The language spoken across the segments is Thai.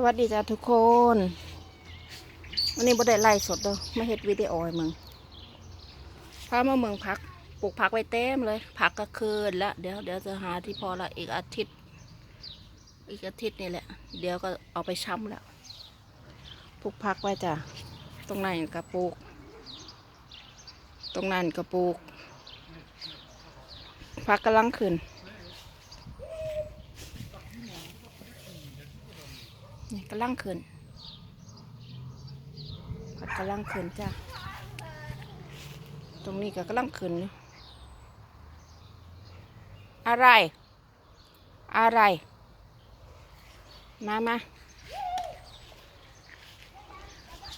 สวัสดีจ้าทุกคน วันนี้บ่ได้ไล่สดเด้อม่เฮ็ดวิดีโอให้มึงพามาเมืองพัก ปลูกผักไว้เต็มเลย ผักก็คืนแล้วเดี๋ยวเดี๋ยวจะหาที่พอละอีกอาทิตย์ อีกอาทิตย์นี่แหละ เดี๋ยวก็เอาไปช้ำแล้ว ปลูกผักไว้จ้ะ ตรงนั้นก็ปลูก ตรงนั้นก็ปลูกผักกำลังขึ้น นี่กำลังขึ้นผัดกำลังขึ้นจ้ะ ตรงนี้ก็กำลังขึ้นอยู่อะไร อะไร มามา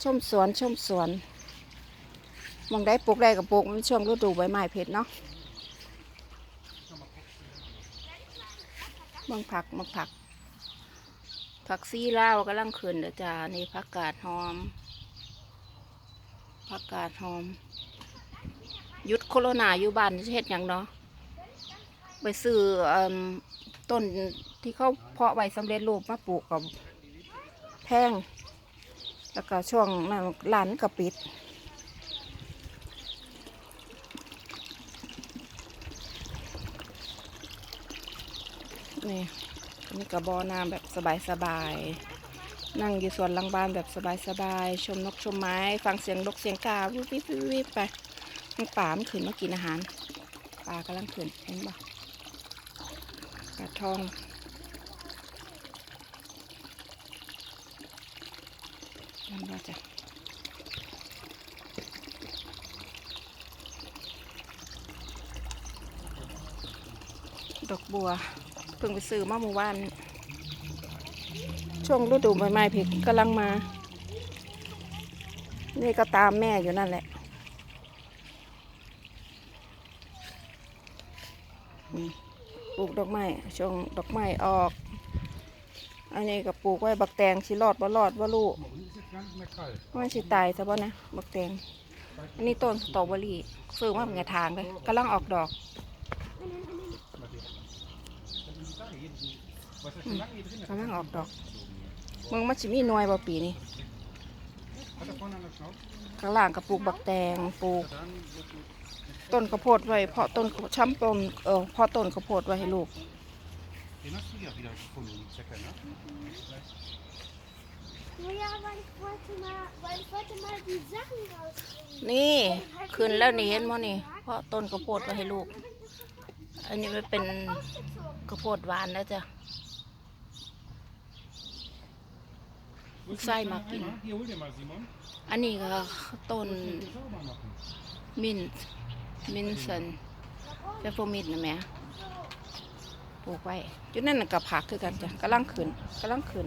ชมสวนชมสวนมองได้ปลูกได้กับปลูกมันช่วงฤดูใบไม้เพชรเนาะมองผักมองผัก ผักซี่ลาวกำลังขึ้นเด้อจ้านี่ผักกาดหอมผักกาดหอม ยุดโคโรนาอยู่บ้านจะเฮ็ดหยังเนาะไปซื้ออต้นที่เขาเพาะไว้สำเร็จรูปมาปลูกกับแพงแล้วก็ช่วงนั้นร้านก็ปิด นี่ อันนี้กับ่อน้ำแบบสบายๆ นั่งอยู่สวนหลังบ้านแบบสบายๆ ชมนกชมไม้ ฟังเสียงนกเสียงกาวิบวิบวิบไปมันป่ามันขึ้นมากินอาหารปลากำลังขึ้นเห็นปะปลาทองนั่นว่าจ้ะดอกบัว เพิ่งไปซื้อมาเมื่อวานช่วงฤดูใบไม้ผลิกำลังมา นี่ก็ตามแม่อยู่นั่นแหละปลูกดอกไม้ช่วงดอกไม้ออก อันนี้ก็ปลูกไว้บักแตงชิรอดบ่รอดบ่ลูกว่าสิตายซะบ่นะบักแตงอันนี้ต้นสตรอเบอรี่ซื้อมาเป็นกระถางเลยกำลังออกดอก กำลังออกดอกมึงมันสิมีหน่วยบ่ปีนี้ข้างล่างก็ปลูกบักแตงปลูก ต้นข้าวโพดไว้ เพาะต้นช้ำต้นเออเพาะต้นข้าวโพดไว้ให้ลูก Den hast du ja wieder gefunden, Checker, ne? Ja, weil ich wollte mal, weil ich wollte mal die Sachen rausbringen. นี่ ขึ้นแล้วนี่เห็นมั้นี่ เพาะต้นข้าวโพดไว้ให้ลูก อันนี้มันเป็นข้าวโพดหวานแล้วจ้ะ Wo ist Sei denn mal der Kinder. Eimer? Hier, hol dir mal, Simon. อันนี้ก็ต้น Den sauber machen. มินท์มินสันเปปเปอร์มินต์นะแม่ปลูกไว้จุดนั้นนะกับผักคือกันจ้ะกำลังขึ้นกำลังขึ้น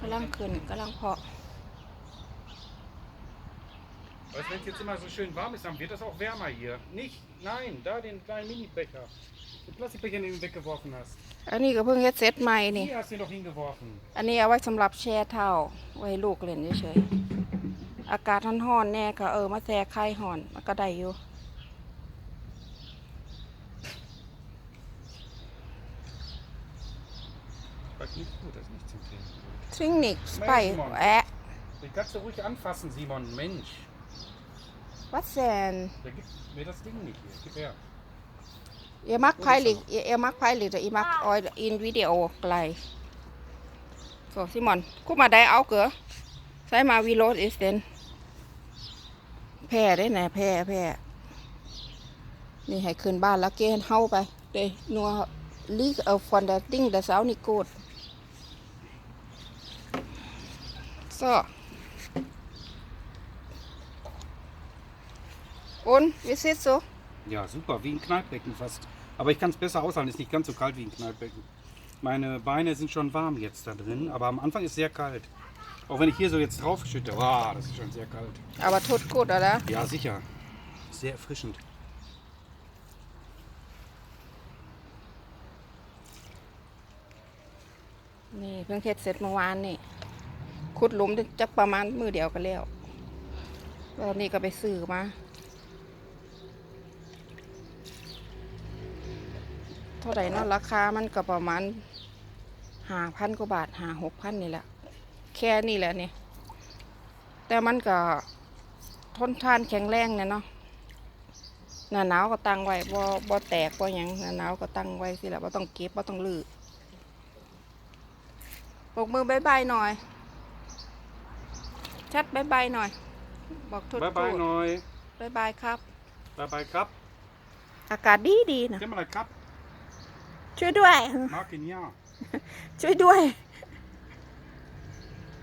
กำลังขึ้นกำลังเพาะ Weißt du, wenn es jetzt immer so schön warm ist, dann wird das auch wärmer hier. Nicht, nein, da den kleinen Mini-Becher. Den Plastikbecher, den du weggeworfen hast. อันนี้ก็เพิ่งเฮ็ดเสร็จใหม่นี่ Hier hast du ihn doch hingeworfen. อันนี้เอาไว้สำหรับแช่เท้าไว้ให้ลูกเล่นเฉยๆอากาศร้อนๆแน่ก็เออมาแช่ไข่ห่อนมันก็ได้อยู่ Das ist nicht gut, das ist nicht zum Trinken. ทริงนิกไปแอะ Den kannst du ruhig anfassen, Simon. Mensch. วัดแซน Der gibt mir das Ding nicht hier. Gib her. เอมักไพลิกเอมักไพลิกแต่อีมักออยอินวิดีโอไกลโซซิมอนคุมาได้เอาเกอใช้มาวีโรดอิสเตนแพ้ได้ไหนะแพ้แพ้นี่ให้คืนบ้านแล้วเกนเฮาไปเดยนัวลีกเอาฟอนเดอร์ติ้งเดอร์เซานี่กูดโซ่อุ นวิสิตโซ Ja, super, wie ein Kneippbecken fast. Aber ich kann es besser aushalten, ist nicht ganz so kalt wie ein Kneippbecken. Meine Beine sind schon warm jetzt da drin, aber am Anfang ist sehr kalt. Auch wenn ich hier so jetzt drauf schütte, wow, das ist schon sehr kalt. เอามาทุดกูดเอาละ Ja, sicher. Sehr erfrischend. นี่เพิ่งเฮ็ดเสร็จเมื่อวานนี่ขุดหลุมได้จักประมาณมือเดียวก็แล้วแล้วนี่ก็ไปซื้อมา เท่าไหร่เนาะราคามันก็ประมาณห้าพันกว่าบาทห้าหกพันนี่แหละ แค่นี่แหละนี่ แต่มันก็ทนทานแข็งแรงเนี่ยเนาะหน้าหนาวก็ตั้งไว้บ่บ่แตกบ่หยังหน้าหนาวก็ตั้งไว้สิแหละบ่ต้องเก็บบ่ต้องลื้อปกมือบายบายหน่อย ชัดบายบายหน่อย บอกทุก Bye bye, Neu. บายบายครับ Bye bye, Krab. อากาศดีดีนะ Gib mal ein Krab. ช่วยด้วย Mark ihn ja. ช่วยด้วย